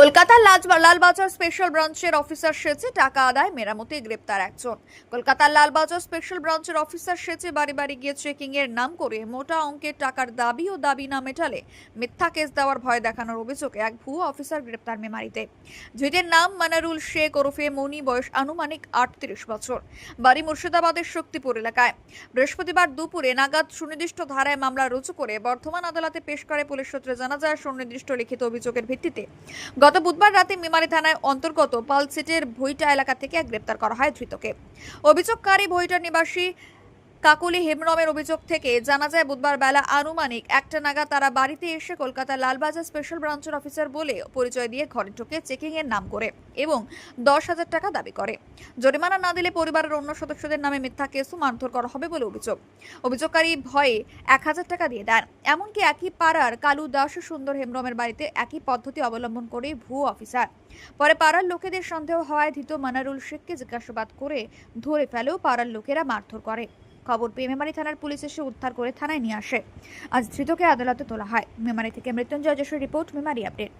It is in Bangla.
কলকাতার লালবাজার স্পেশাল ব্রাঞ্চের অফিসার সেজে টাকা আদায়, মেরামতে গ্রেপ্তার একজন। কলকাতার লালবাজার স্পেশাল ব্রাঞ্চের অফিসার সেজে বাড়ি বাড়ি গিয়ে চেকিং এর নাম করে মোটা অঙ্কের টাকার দাবি ও দাবি না মেটালে মিথ্যা কেস দেওয়ার ভয় দেখানোর অভিযোগে এক ভুয়ো অফিসার গ্রেপ্তার মেমারিতে। ধৃতের নাম মানারুল শেখ ওরফে মনি, বয়স আনুমানিক আটত্রিশ বছর। বাড়ি মুর্শিদাবাদের শক্তিপুর এলাকায়। বৃহস্পতিবার দুপুরে নাগাদ সুনির্দিষ্ট ধারায় মামলা রুজু করে বর্ধমান আদালতে পেশ করে পুলিশ সূত্রে জানা যায়, সুনির্দিষ্ট লিখিত অভিযোগের ভিত্তিতে গত বুধবার রাতে মেমারি থানায় অন্তর্গত পালসেটের ভইটা এলাকা থেকে গ্রেপ্তার করা হয় ধৃতকে। অভিযোগকারী ভইটার নিবাসী কাকলি হেমরমের অভিযোগ থেকে জানা যায়, বুধবার বেলা আনুমানিক একটা নাগা তারা বাড়িতে এসে কলকাতা লালবাজার স্পেশাল ব্রাঞ্চের অফিসার বলে পরিচয় দিয়ে ঘরে ঢুকে চেকিং এর নাম করে এবং দশ হাজার টাকা দাবি করে। জরিমানা না দিলে পরিবারের অন্য সদস্যদের নামে মিথ্যা কেসও মারধর করা হবে বলে অভিযোগ। অভিযোগকারী ভয়ে এক হাজার টাকা দিয়ে দেন। এমনকি একই পাড়ার কালু দাস সুন্দর হেমব্রমের বাড়িতে একই পদ্ধতি অবলম্বন করে ভুয়ো অফিসার পরে পাড়ার লোকেদের সন্দেহ হওয়ায় ধৃত মানারুল শেখকে জিজ্ঞাসাবাদ করে ধরে ফেলেও পাড়ার লোকেরা মারধর করে। খবর পেয়ে মেমারি থানার পুলিশ এসে উদ্ধার করে থানায় নিয়ে আসে। আজ ধৃতকে আদালতে তোলা হয়। মেমারি থেকে মৃত্যুঞ্জয় যশোর রিপোর্ট, মেমারি আপডেট।